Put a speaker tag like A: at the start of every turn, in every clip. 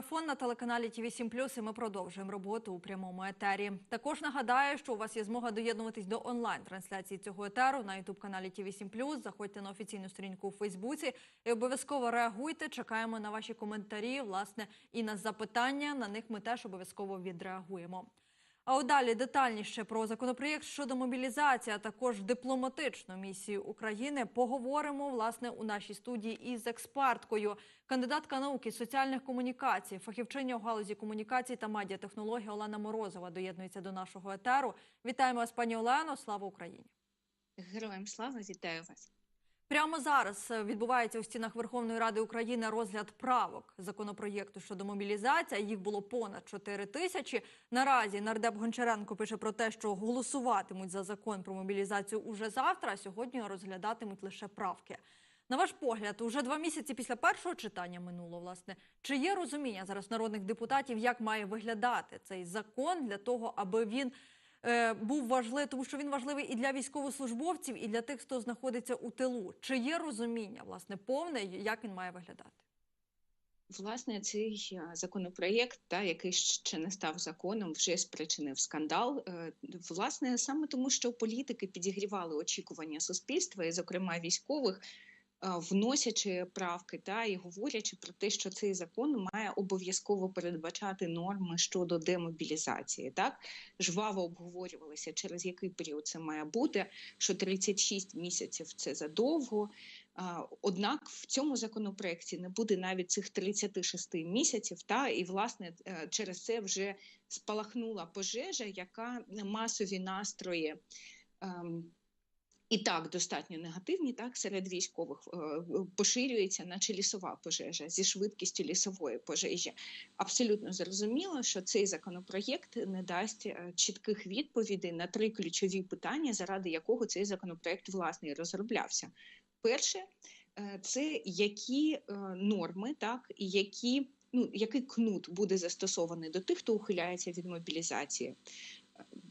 A: марафон на телеканалі ТВ 7 і ми продовжуємо роботу у прямому етері. Також нагадаю, що у вас є змога доєднуватись до онлайн-трансляції цього етеру на ютуб каналі ТВ 7 Заходьте на офіційну сторінку у Фейсбуці і обов'язково реагуйте. Чекаємо на ваші коментарі, власне, і на запитання. На них ми теж обов'язково відреагуємо. А от далі детальніше про законопроєкт щодо мобілізації, а також дипломатичну місію України поговоримо власне у нашій студії із експерткою, кандидатка науки соціальних комунікацій, фахівчиня у галузі комунікацій та медіатехнологій Олена Морозова доєднується до нашого етеру. Вітаємо вас, пані Олено. Слава Україні!
B: Героям слава, вітаю вас.
A: Прямо зараз е, відбувається у стінах Верховної Ради України розгляд правок законопроєкту щодо мобілізації. Їх було понад 4 тисячі. Наразі нардеп Гончаренко пише про те, що голосуватимуть за закон про мобілізацію уже завтра. а Сьогодні розглядатимуть лише правки. На ваш погляд, уже два місяці після першого читання минуло. Власне, чи є розуміння зараз народних депутатів, як має виглядати цей закон для того, аби він був важливий, тому що він важливий і для військовослужбовців, і для тих, хто знаходиться у тилу. Чи є розуміння, власне, повне, як він має виглядати?
B: Власне, цей е, законопроєкт, та який ще не став законом, вже спричинив скандал. Е, Власне, саме тому, що політики підігрівали очікування суспільства, і, зокрема, військових, е, вносячи правки та і говорячи про те, що цей закон має обов'язково передбачати норми щодо демобілізації. Так жваво обговорювалися, через який період це має бути. Що 36 місяців це задовго. Однак в цьому законопроекті не буде навіть цих 36 місяців, та і власне е, через це вже спалахнула пожежа, яка масові настрої. І так достатньо негативні, так серед військових е, поширюється, наче лісова пожежа зі швидкістю лісової пожежі. Абсолютно зрозуміло, що цей законопроєкт не дасть е, чітких відповідей на три ключові питання, заради якого цей законопроєкт власне і розроблявся. Перше, е, це які норми, так і які. Ну, який кнут буде застосований до тих, хто ухиляється від мобілізації?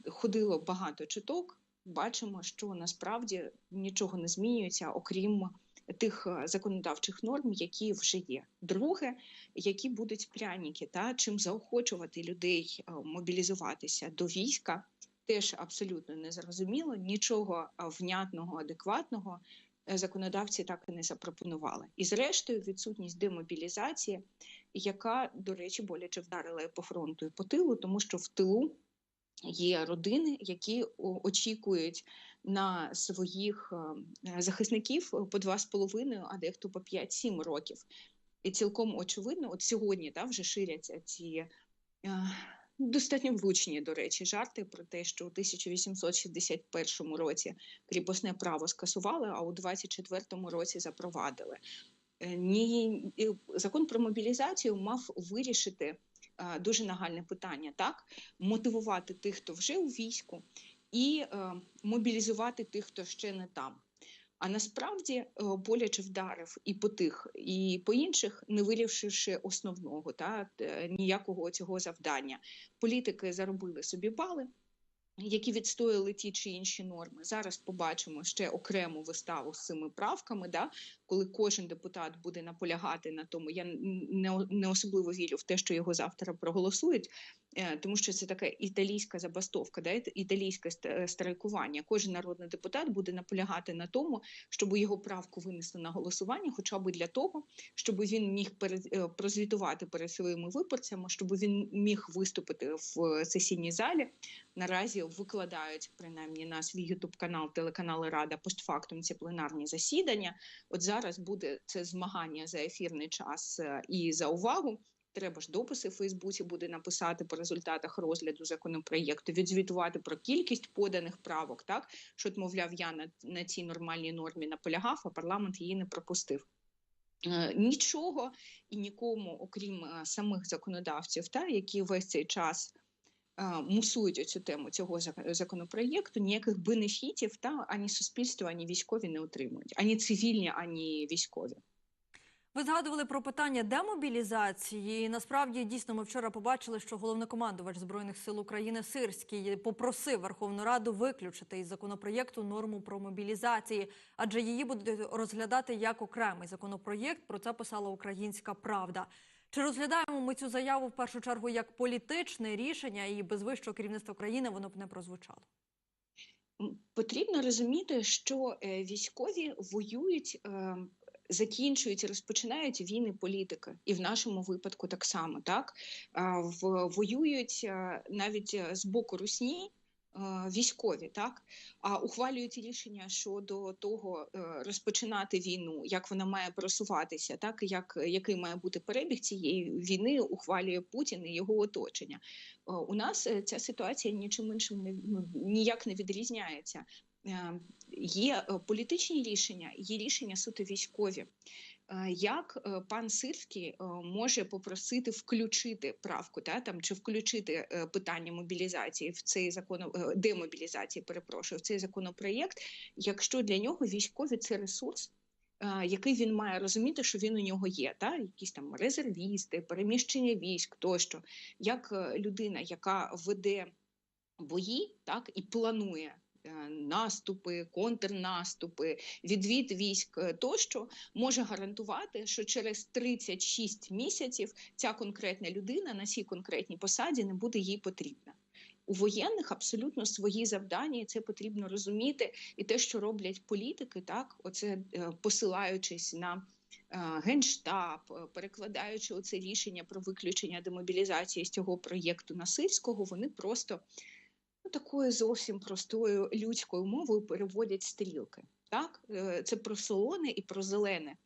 B: Ходило багато чуток. Бачимо, що насправді нічого не змінюється, окрім тих е, законодавчих норм, які вже є. Друге, які будуть пряніки, та чим заохочувати людей е, мобілізуватися до війська, теж абсолютно не зрозуміло. Нічого внятного, адекватного е, законодавці так і не запропонували. І зрештою, відсутність демобілізації, яка, до речі, боляче вдарила і по фронту, і по тилу, тому що в тилу є родини, які очікують на своїх е, захисників по два з половиною, а дехто по 5-7 років. І цілком очевидно, от сьогодні та, вже ширяться ці. е, Достатньо влучні, до речі, жарти про те, що у 1861 році кріпосне право скасували, а у 24-му році запровадили. Е, Ні, закон про мобілізацію мав вирішити е, дуже нагальне питання, так мотивувати тих, хто вже у війську, і е, мобілізувати тих, хто ще не там. А насправді е, боляче вдарив і по тих, і по інших, не вирішивши основного та е, ніякого цього завдання. Політики заробили собі бали, які відстояли ті чи інші норми. Зараз побачимо ще окрему виставу з цими правками. Да, коли кожен депутат буде наполягати на тому, я не, не особливо вірю в те, що його завтра проголосують, тому що це така італійська забастовка, да, італійське ст- страйкування. Кожен народний депутат буде наполягати на тому, щоб його правку винесли на голосування, хоча б для того, щоб він міг е, прозвітувати перед своїми виборцями, щоб він міг виступити в сесійній залі. Наразі викладають принаймні на свій ютуб канал телеканали Рада постфактум ці пленарні засідання. От зараз буде це змагання за ефірний час е, і за увагу. Треба ж дописи в Фейсбуці буде написати по результатах розгляду законопроєкту, відзвітувати про кількість поданих правок, так що, мовляв, я на, на цій нормальній нормі наполягав, а парламент її не пропустив. Е, Нічого і нікому, окрім е, самих законодавців, та які весь цей час е, мусують цю тему цього зак- законопроєкту, ніяких бенефітів та ані суспільство, ані військові не отримують, ані цивільні, ані військові.
A: Ви згадували про питання демобілізації. Насправді дійсно ми вчора побачили, що головнокомандувач збройних сил України Сирський попросив Верховну Раду виключити із законопроєкту норму про мобілізації, адже її будуть розглядати як окремий законопроєкт. Про це писала Українська Правда. Чи розглядаємо ми цю заяву в першу чергу як політичне рішення, і без вищого керівництва країни воно б не прозвучало?
B: Потрібно розуміти, що е, військові воюють, е, закінчують і розпочинають війни політики, і в нашому випадку так само, так в воюють е, навіть е, з боку русні. е, Військові так а ухвалюють рішення щодо того, розпочинати війну, як вона має просуватися, так як який має бути перебіг цієї війни, ухвалює Путін і його оточення. У нас ця ситуація нічим іншим не ну, ніяк не відрізняється. Е, Є е, політичні рішення, є рішення суто військові. Е, Як пан Сирський може попросити включити правку, та там чи включити питання мобілізації в цей закон демобілізації, перепрошую, в цей законопроєкт, якщо для нього військові це ресурс, який він має розуміти, що він у нього є, та якісь там резервісти, переміщення військ тощо, як людина, яка веде бої, так і планує. Е, Наступи, контрнаступи, відвід військ е, тощо може гарантувати, що через 36 місяців ця конкретна людина на цій конкретній посаді не буде їй потрібна. У воєнних абсолютно свої завдання, і це потрібно розуміти. І те, що роблять політики, так оце е, посилаючись на генштаб, перекладаючи оце рішення про виключення демобілізації з цього проєкту Насильського, вони просто такою зовсім простою людською мовою переводять стрілки. Так, Е, це про солоне і про зелене. Е,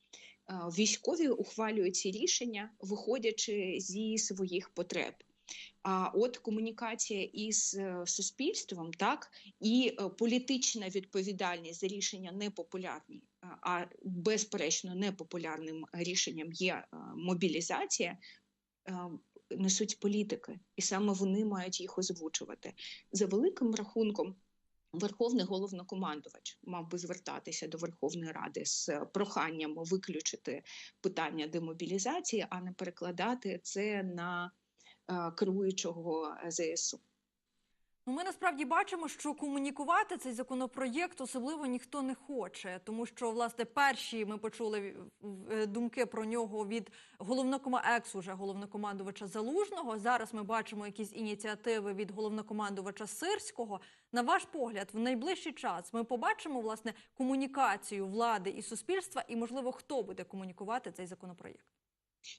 B: Військові ухвалюють ці рішення, виходячи зі своїх потреб. А от комунікація із е, суспільством, так і е, політична відповідальність за рішення непопулярні, а- безперечно непопулярним рішенням є мобілізація. Е, Несуть політики, і саме вони мають їх озвучувати за великим рахунком. Верховний головнокомандувач мав би звертатися до Верховної Ради з е, проханням виключити питання демобілізації, а не перекладати це на е, керуючого ЗСУ.
A: Ну, ми насправді бачимо, що комунікувати цей законопроєкт особливо ніхто не хоче, тому що власне перші ми почули в- думки про нього від головнокома екс уже головнокомандувача Залужного. Зараз ми бачимо якісь ініціативи від головнокомандувача Сирського. На ваш погляд, в найближчий час ми побачимо власне комунікацію влади і суспільства, і можливо хто буде комунікувати цей законопроєкт.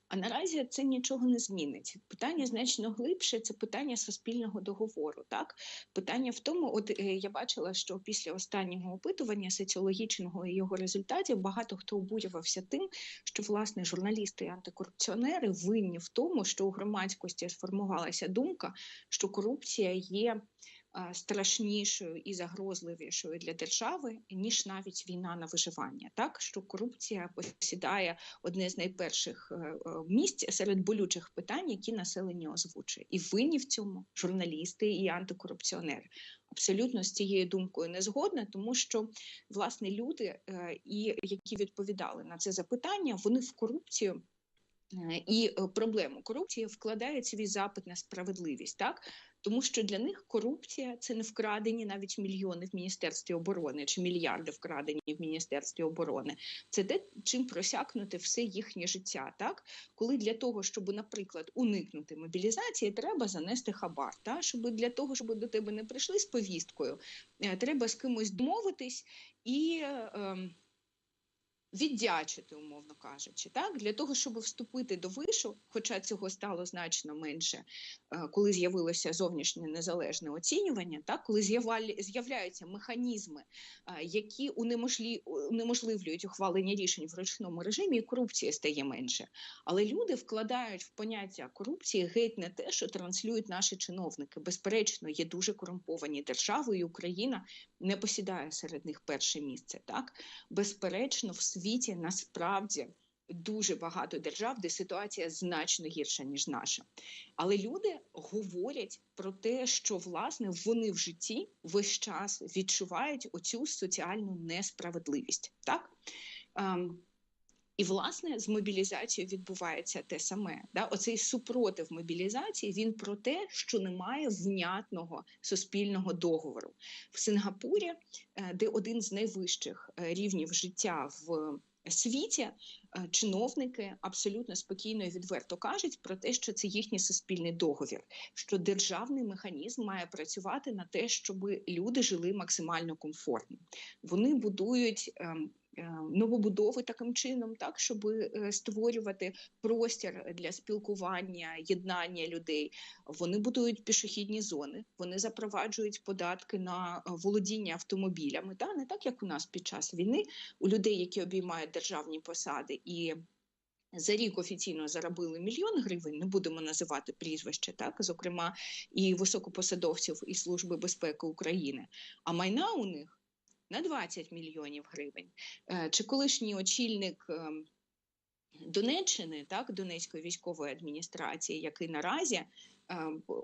B: А наразі це нічого не змінить. Питання значно глибше. Це питання суспільного договору. Так питання в тому, от е, я бачила, що після останнього опитування соціологічного і його результатів багато хто обурювався тим, що власне журналісти і антикорупціонери винні в тому, що у громадськості сформувалася думка, що корупція є. А, Страшнішою і загрозливішою для держави ніж навіть війна на виживання, так що корупція посідає одне з найперших е, е, місць серед болючих питань, які населення озвучує, і винні в цьому журналісти і антикорупціонери. Абсолютно з цією думкою не згодна, тому що власне люди, е, і які відповідали на це запитання, вони в корупцію. е, І е, проблему корупції вкладають свій запит на справедливість, так тому що для них корупція це не вкрадені навіть мільйони в міністерстві оборони чи мільярди вкрадені в міністерстві оборони. Це те, чим просякнути все їхнє життя. Так, коли для того, щоб, наприклад, уникнути мобілізації, треба занести хабар. Та щоб для того, щоб до тебе не прийшли з повісткою, е, треба з кимось домовитись і. е, Віддячити, умовно кажучи, так для того, щоб вступити до вишу, хоча цього стало значно менше, е, коли з'явилося зовнішнє незалежне оцінювання, так коли з'являються механізми, е, які унеможливлюють ухвалення рішень в ручному режимі, і корупція стає менше. Але люди вкладають в поняття корупції геть не те, що транслюють наші чиновники. Безперечно, є дуже корумповані держави, і Україна не посідає серед них перше місце. Так безперечно, в світі насправді. Дуже багато держав, де ситуація значно гірша ніж наша, але люди говорять про те, що власне вони в житті весь час відчувають оцю соціальну несправедливість, так ем, і власне з мобілізацією відбувається те саме. Да? Оцей супротив мобілізації він про те, що немає внятного суспільного договору в Сингапурі, е, де один з найвищих е, рівнів життя в світі е, чиновники абсолютно спокійно і відверто кажуть про те, що це їхній суспільний договір, що державний механізм має працювати на те, щоб люди жили максимально комфортно. Вони будують. Е, Новобудови таким чином, так щоб е, створювати простір для спілкування, єднання людей. Вони будують пішохідні зони, вони запроваджують податки на е, володіння автомобілями. Та не так як у нас під час війни у людей, які обіймають державні посади і. За рік офіційно заробили мільйон гривень, не будемо називати прізвище, так зокрема і високопосадовців і Служби безпеки України. А майна у них на 20 мільйонів гривень. Е, Чи колишній очільник ем, Донеччини, так, Донецької військової адміністрації, який наразі е,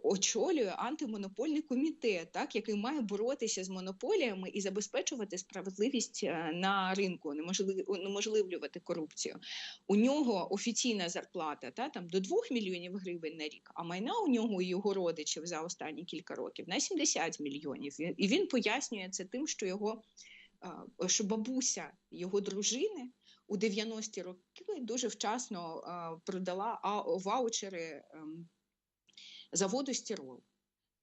B: очолює антимонопольний комітет, так, який має боротися з монополіями і забезпечувати справедливість е, на ринку, неможлив- унеможливлювати корупцію. У нього офіційна зарплата та, там, до 2 мільйонів гривень на рік, а майна у нього і його родичів за останні кілька років на 70 мільйонів. І- він пояснює це тим, що його що бабуся його дружини у 90-ті роки дуже вчасно продала ваучери ем, заводу стірол.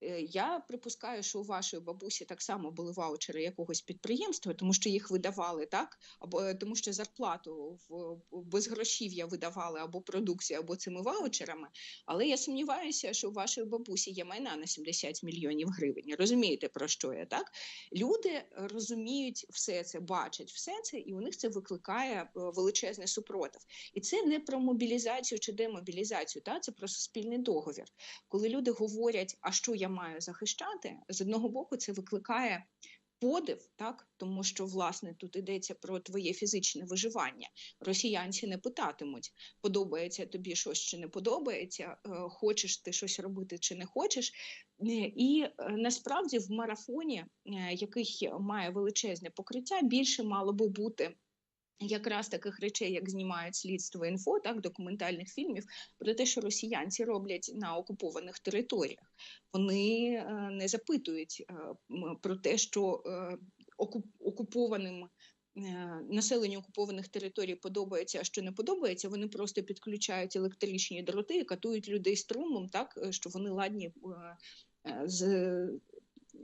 B: Е, Я припускаю, що у вашої бабусі так само були ваучери якогось підприємства, тому що їх видавали так, або е, тому що зарплату в безгрошів'я видавали або продукцію, або цими ваучерами. Але я сумніваюся, що у вашої бабусі є майна на 70 мільйонів гривень. Розумієте, про що я так? Люди розуміють все це, бачать все це, і у них це викликає е, величезний супротив. І це не про мобілізацію чи демобілізацію, та це про суспільний договір. Коли люди говорять, а що я маю захищати, з одного боку це викликає. Подив, так тому що власне тут йдеться про твоє фізичне виживання. Росіянці не питатимуть, подобається тобі щось чи не подобається, е, хочеш ти щось робити чи не хочеш. І е, насправді в марафоні, е, який має величезне покриття, більше мало би бути. Якраз таких речей, як знімають слідство інфо, так документальних фільмів про те, що росіянці роблять на окупованих територіях. Вони е, не запитують е, про те, що е, оку- окупованим е, населенню окупованих територій подобається, а що не подобається. Вони просто підключають електричні дроти і катують людей струмом, так що вони ладні з.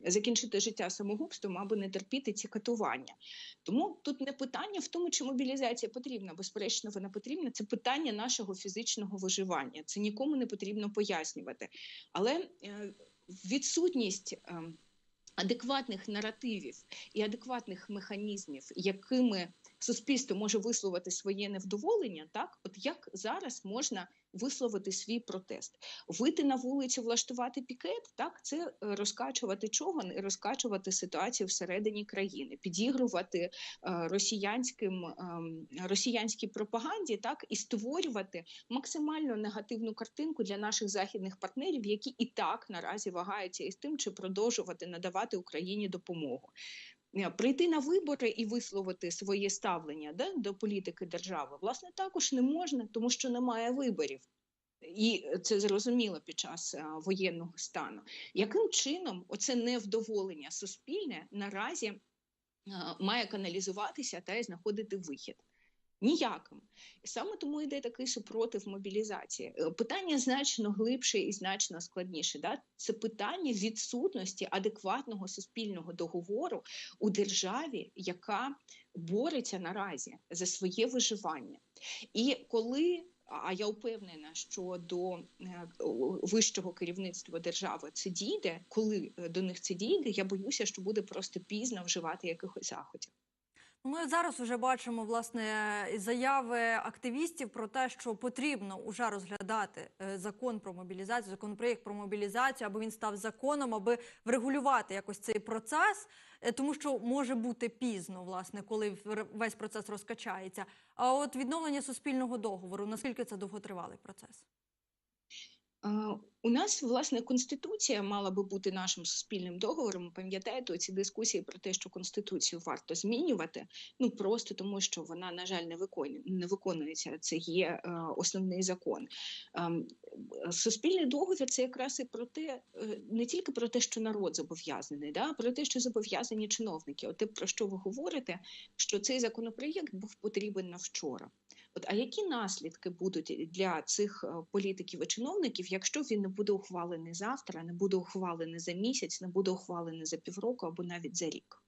B: Закінчити життя самогубством або не терпіти ці катування. Тому тут не питання в тому, чи мобілізація потрібна. Безперечно, вона потрібна. Це питання нашого фізичного виживання. Це нікому не потрібно пояснювати. Але е, відсутність е, адекватних наративів і адекватних механізмів, якими суспільство може висловити своє невдоволення, так? От як зараз можна висловити свій протест, вийти на вулицю, влаштувати пікет, так? Це е, розкачувати чого не розкачувати ситуацію всередині країни, підігрувати е, росіянським ем, росіянській пропаганді, так? І створювати максимально негативну картинку для наших західних партнерів, які і так наразі вагаються із тим, чи продовжувати надавати Україні допомогу. Е, Прийти на вибори і висловити своє ставлення да, до політики держави, власне, також не можна, тому що немає виборів. І це зрозуміло під час а, воєнного стану. Яким чином оце невдоволення суспільне наразі а, має каналізуватися та й знаходити вихід? Ніяким. Саме тому йде такий супротив мобілізації. Е, Питання значно глибше і значно складніше. Да? Це питання відсутності адекватного суспільного договору у державі, яка бореться наразі за своє виживання. І коли а я впевнена, що до е, вищого керівництва держави це дійде, коли е, до них це дійде, я боюся, що буде просто пізно вживати якихось заходів.
A: Ми зараз вже бачимо власне заяви активістів про те, що потрібно вже розглядати е, закон про мобілізацію, законопроєкт про мобілізацію, аби він став законом, аби врегулювати якось цей процес, е, тому що може бути пізно, власне, коли весь процес розкачається. А от відновлення суспільного договору, наскільки це довготривалий процес?
B: Е, У нас власне конституція мала би бути нашим суспільним договором. Пам'ятаєте ці дискусії про те, що конституцію варто змінювати, ну просто тому, що вона на жаль не виконує, не виконується. Це є е, основний закон. Ем, суспільний договір це якраз і про те, е, не тільки про те, що народ зобов'язаний, да, про те, що зобов'язані чиновники. От те, про що ви говорите, що цей законопроєкт був потрібен на вчора. От, а які наслідки будуть для цих е, політиків і чиновників, якщо він не буде ухвалений завтра, не буде ухвалений за місяць, не буде ухвалений за півроку або навіть за рік?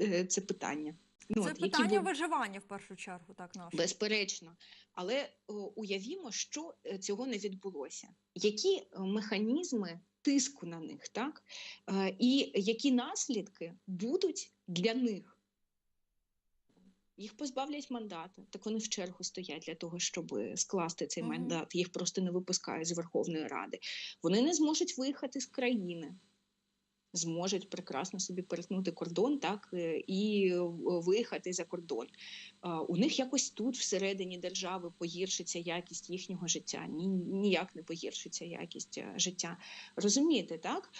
B: Е, Це питання. Ну,
A: Це
B: от,
A: питання
B: бу-
A: виживання в першу чергу, так наше.
B: Безперечно, але о, уявімо, що е, цього не відбулося. Які е, механізми тиску на них, так? Е, І які наслідки будуть для них? Їх позбавлять мандата, так вони в чергу стоять для того, щоб скласти цей
A: Мгм.
B: мандат. Їх просто не випускають з Верховної Ради. Вони не зможуть виїхати з країни. Зможуть прекрасно собі перетнути кордон, так е, і е, виїхати за кордон. У них якось тут, всередині держави, погіршиться якість їхнього життя. Ні, ніяк не погіршиться якість е, життя. Розумієте, так?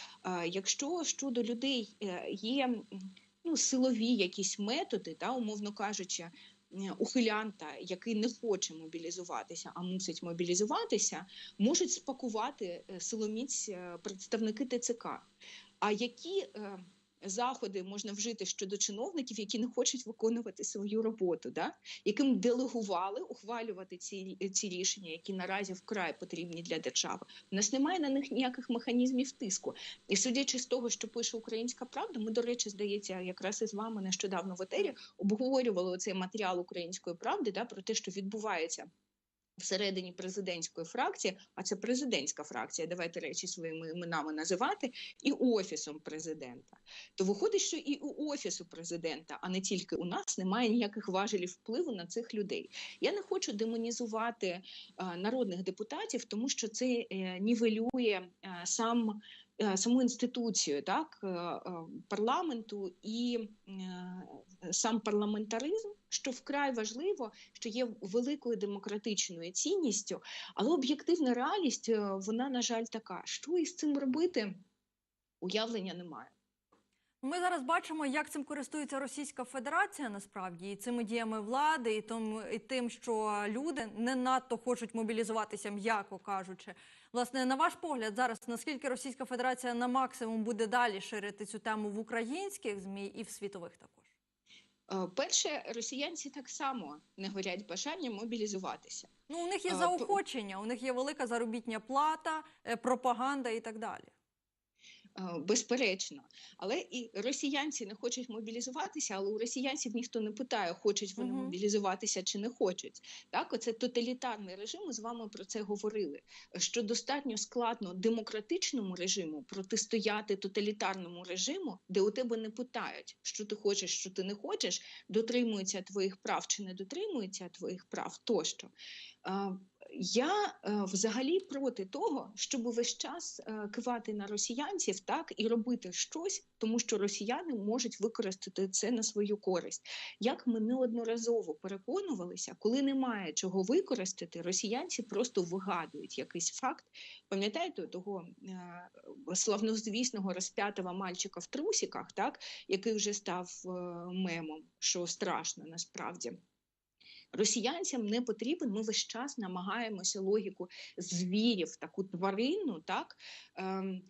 B: Якщо щодо людей є ну, силові якісь методи, та, умовно кажучи, ухилянта, який не хоче мобілізуватися, а мусить мобілізуватися, можуть спакувати е, силоміць е, представники ТЦК. А які е, заходи можна вжити щодо чиновників, які не хочуть виконувати свою роботу, да? яким делегували ухвалювати ці, ці рішення, які наразі вкрай потрібні для держави? У нас немає на них ніяких механізмів тиску. І судячи з того, що пише Українська Правда, ми, до речі, здається, якраз із вами нещодавно в етері обговорювали цей матеріал Української правди да, про те, що відбувається. Всередині президентської фракції, а це президентська фракція, давайте речі своїми іменами називати, і офісом президента. То виходить, що і у офісу президента, а не тільки у нас, немає ніяких важелів впливу на цих людей. Я не хочу демонізувати е, народних депутатів, тому що це е, нівелює е, сам. Е, Саму інституцію так, е, е, парламенту і е, сам парламентаризм, що вкрай важливо, що є великою демократичною цінністю, але об'єктивна реальність е, вона, на жаль, така. Що із цим робити? Уявлення немає.
A: Ми зараз бачимо, як цим користується Російська Федерація насправді і цими діями влади, і тим, і тим, що люди не надто хочуть мобілізуватися, м'яко кажучи. Власне, на ваш погляд, зараз наскільки Російська Федерація на максимум буде далі ширити цю тему в українських змі і в світових також?
B: Е, Перше, росіянці так само не горять бажанням мобілізуватися.
A: Ну, у них є заохочення, у них є велика заробітня плата, е, пропаганда і так далі.
B: Е, Безперечно, але і росіянці не хочуть мобілізуватися, але у росіянців ніхто не питає, хочуть вони
A: Мгм.
B: мобілізуватися чи не хочуть. Так, оце тоталітарний режим. Ми з вами про це говорили. Що достатньо складно демократичному режиму протистояти тоталітарному режиму, де у тебе не питають, що ти хочеш, що ти не хочеш, дотримуються твоїх прав чи не дотримуються твоїх прав тощо. Я е, взагалі проти того, щоб весь час е, кивати на росіянців так і робити щось, тому що росіяни можуть використати це на свою користь. Як ми неодноразово переконувалися, коли немає чого використати, росіянці просто вигадують якийсь факт. Пам'ятаєте того е, славнозвісного розп'ятого мальчика в трусіках, так який вже став мемом, що страшно насправді. Росіянцям не потрібен. Ми весь час намагаємося логіку звірів, таку тварину, так ем,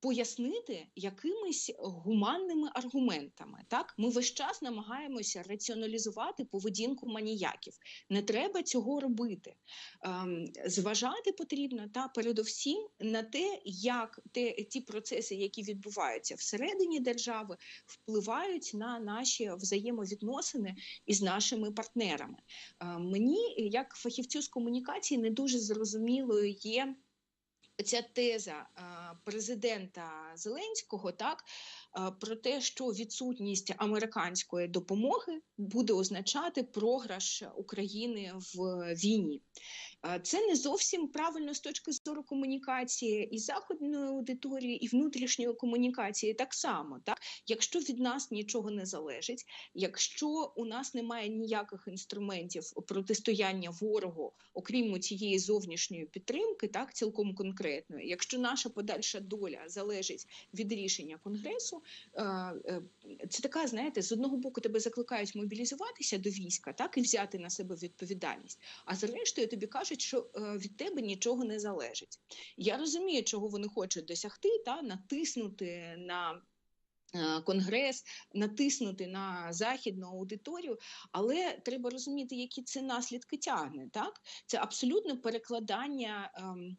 B: пояснити якимись гуманними аргументами. Так, ми весь час намагаємося раціоналізувати поведінку маніяків. Не треба цього робити. Ем, зважати потрібно та передовсім на те, як те, ті процеси, які відбуваються всередині держави, впливають на наші взаємовідносини із нашими партнерами. Е, Мені, як фахівцю з комунікації, не дуже зрозумілою є. Ця теза президента Зеленського так про те, що відсутність американської допомоги буде означати програш України в війні. Е, Це не зовсім правильно з точки зору комунікації і західної аудиторії, і внутрішньої комунікації так само. Так? Якщо від нас нічого не залежить, якщо у нас немає ніяких інструментів протистояння ворогу, окрім цієї зовнішньої підтримки, так цілком конкретної, якщо наша подальша доля залежить від рішення конгресу, е, е, це така, знаєте, з одного боку тебе закликають мобілізуватися до війська, так і взяти на себе відповідальність. А зрештою тобі кажуть, що е, від тебе нічого не залежить. Я розумію, чого вони хочуть досягти, та натиснути на. Конгрес натиснути на західну аудиторію, але треба розуміти, які це наслідки тягне. Так це абсолютно перекладання ем,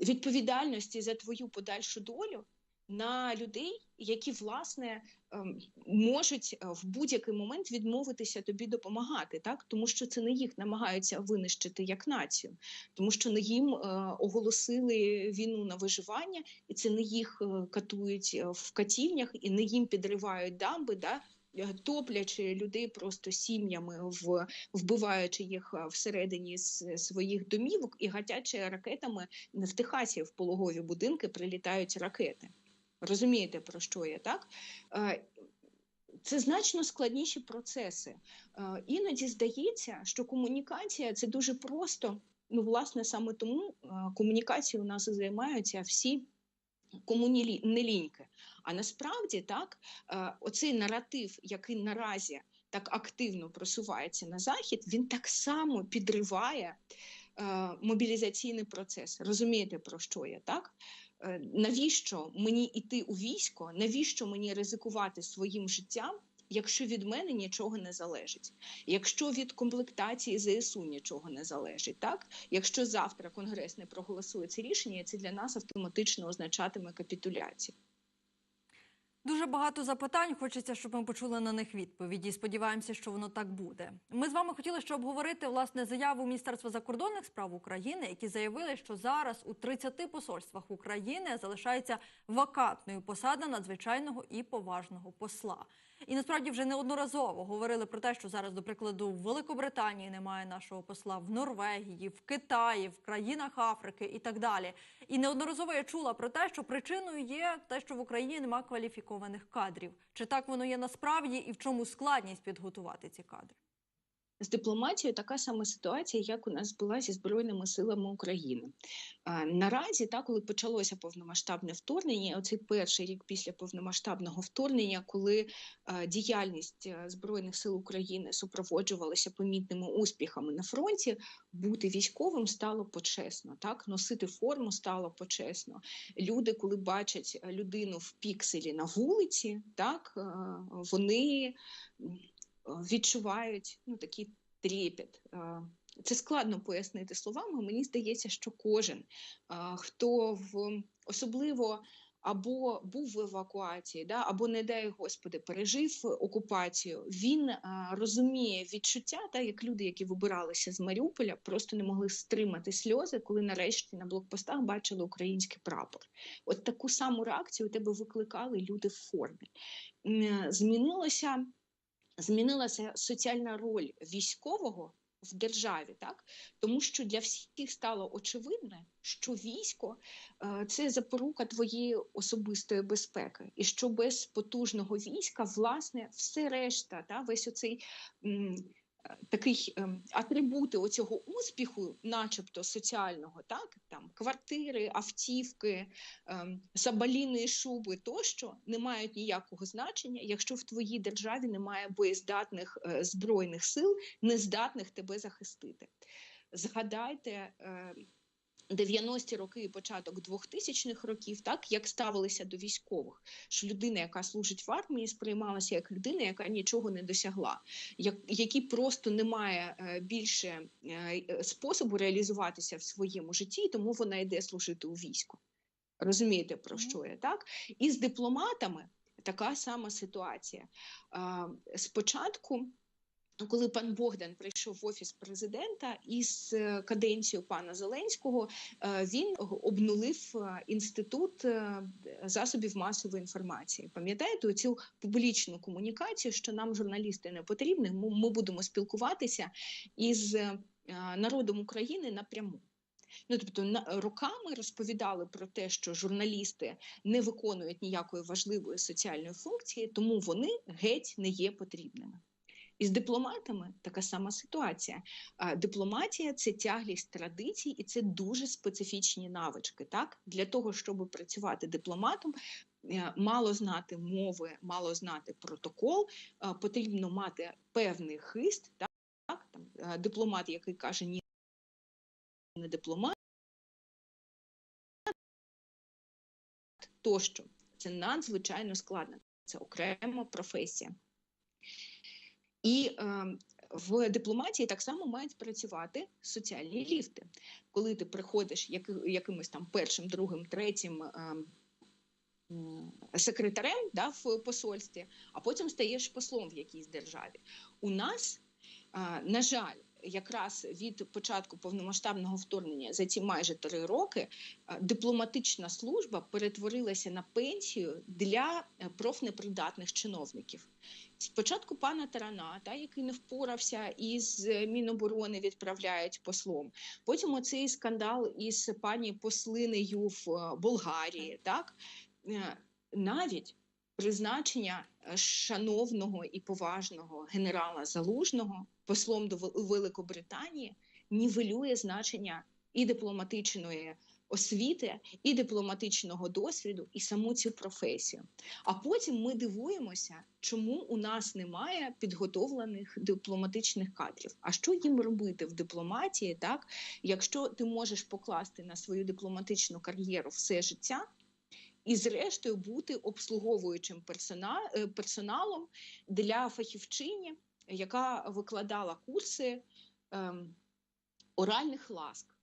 B: відповідальності за твою подальшу долю на людей, які власне ем, можуть е, в будь-який момент відмовитися тобі допомагати, так тому що це не їх намагаються винищити як націю, тому що не їм е, оголосили війну на виживання, і це не їх е, катують в катівнях, і не їм підривають дамби. Да? Топлячи людей просто сім'ями, в вбиваючи їх всередині своїх домівок і гатячи ракетами в Техасі, в пологові будинки прилітають ракети. Розумієте, про що я так? Е, Це значно складніші процеси. Е, Іноді здається, що комунікація це дуже просто. Ну, власне, саме тому е, комунікацією у нас займаються всі кому не ліньки. А насправді так, оцей наратив, який наразі так активно просувається на захід, він так само підриває мобілізаційний процес. Розумієте, про що я так? Е, Навіщо мені йти у військо? Навіщо мені ризикувати своїм життям, якщо від мене нічого не залежить? Якщо від комплектації ЗСУ нічого не залежить, так? Якщо завтра Конгрес не проголосує це рішення, це для нас автоматично означатиме капітуляцію.
A: Дуже багато запитань. Хочеться, щоб ми почули на них відповіді. Сподіваємося, що воно так буде. Ми з вами хотіли ще обговорити власне заяву Міністерства закордонних справ України, які заявили, що зараз у 30 посольствах України залишається вакантною посада надзвичайного і поважного посла. І насправді вже неодноразово говорили про те, що зараз, до прикладу, в Великобританії немає нашого посла, в Норвегії, в Китаї, в країнах Африки і так далі. І неодноразово я чула про те, що причиною є те, що в Україні немає кваліфікованих кадрів. Чи так воно є насправді, і в чому складність підготувати ці кадри?
B: З дипломатією така сама ситуація, як у нас була зі збройними силами України. Наразі, так, коли почалося повномасштабне вторгнення, оцей перший рік після повномасштабного вторгнення, коли діяльність збройних сил України супроводжувалася помітними успіхами на фронті, бути військовим стало почесно. Так, носити форму стало почесно. Люди, коли бачать людину в пікселі на вулиці, так вони. Відчувають ну, такий трепет. Це складно пояснити словами. Мені здається, що кожен, хто в особливо або був в евакуації, да, або, не дай Господи, пережив окупацію, він розуміє відчуття, та, як люди, які вибиралися з Маріуполя, просто не могли стримати сльози, коли нарешті на блокпостах бачили український прапор. От таку саму реакцію у тебе викликали люди в формі. Змінилося змінилася соціальна роль військового в державі, так тому що для всіх стало очевидне, що військо е, це запорука твоєї особистої безпеки, і що без потужного війська, власне, все решта, та весь оцей. Такий ем, атрибути оцього успіху, начебто соціального, так там квартири, автівки, ем, сабаліни, шуби тощо не мають ніякого значення, якщо в твоїй державі немає боєздатних е, збройних сил, нездатних тебе захистити. Згадайте. Е, 90-ті роки і початок 2000-х років, так як ставилися до військових, що людина, яка служить в армії, сприймалася як людина, яка нічого не досягла, як якій просто немає е, більше е, способу реалізуватися в своєму житті, тому вона йде служити у війську. Розумієте, про що я так? І з дипломатами така сама ситуація. А, Спочатку. Коли пан Богдан прийшов в офіс президента із е, каденцією пана Зеленського, е, він обнулив е, інститут засобів масової інформації. Пам'ятаєте цю публічну комунікацію, що нам журналісти не потрібні? Ми, будемо спілкуватися із народом України напряму. Ну, тобто, на, роками розповідали про те, що журналісти не виконують ніякої важливої соціальної функції, тому вони геть не є потрібними. І з дипломатами така сама ситуація. Дипломатія це тяглість традицій, і це дуже специфічні навички. Так? Для того, щоб працювати дипломатом, е, мало знати мови, мало знати протокол, е, потрібно мати певний хист. Так? Там, е, дипломат, який каже ні, не дипломат, тощо. Це надзвичайно складно. Це окрема професія. І е, в дипломатії так само мають працювати соціальні ліфти. Коли ти приходиш як, якимось там першим, другим, третім е, секретарем да, в посольстві, а потім стаєш послом в якійсь державі. У нас, е, на жаль, якраз від початку повномасштабного вторгнення за ці майже три роки е, дипломатична служба перетворилася на пенсію для е, профнепридатних чиновників. Спочатку пана Тарана, та, який не впорався із е, Міноборони, відправляють послом. Потім оцей скандал із пані послинею в Болгарії. Так? Навіть призначення шановного і поважного генерала Залужного послом до Великобританії нівелює значення і дипломатичної освіти, і дипломатичного досвіду, і саму цю професію. А потім ми дивуємося, чому у нас немає підготовлених дипломатичних кадрів. А що їм робити в дипломатії, так якщо ти можеш покласти на свою дипломатичну кар'єру все життя? І, зрештою, бути обслуговуючим е, персоналом для фахівчині, яка викладала курси ем, оральних ласк.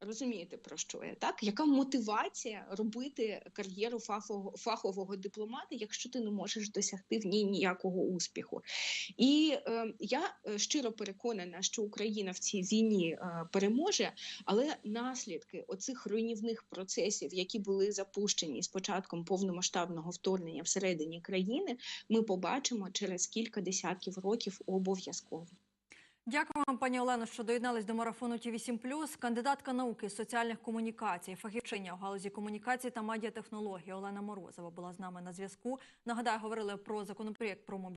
B: Розумієте, про що я? Так? Яка мотивація робити кар'єру фахового, фахового дипломата, якщо ти не можеш досягти в ній ніякого успіху? І е, я е, щиро переконана, що Україна в цій війні е, переможе, але наслідки оцих руйнівних процесів, які були запущені з початком повномасштабного вторгнення всередині країни, ми побачимо через кілька десятків років обов'язково.
A: Дякую вам, пані Олено, що доєднались до марафону ті 7 Кандидатка науки соціальних комунікацій, фахівчиня у галузі комунікації та медіатехнології Олена Морозова була з нами на зв'язку. Нагадаю, говорили про законопроєкт про мобільність.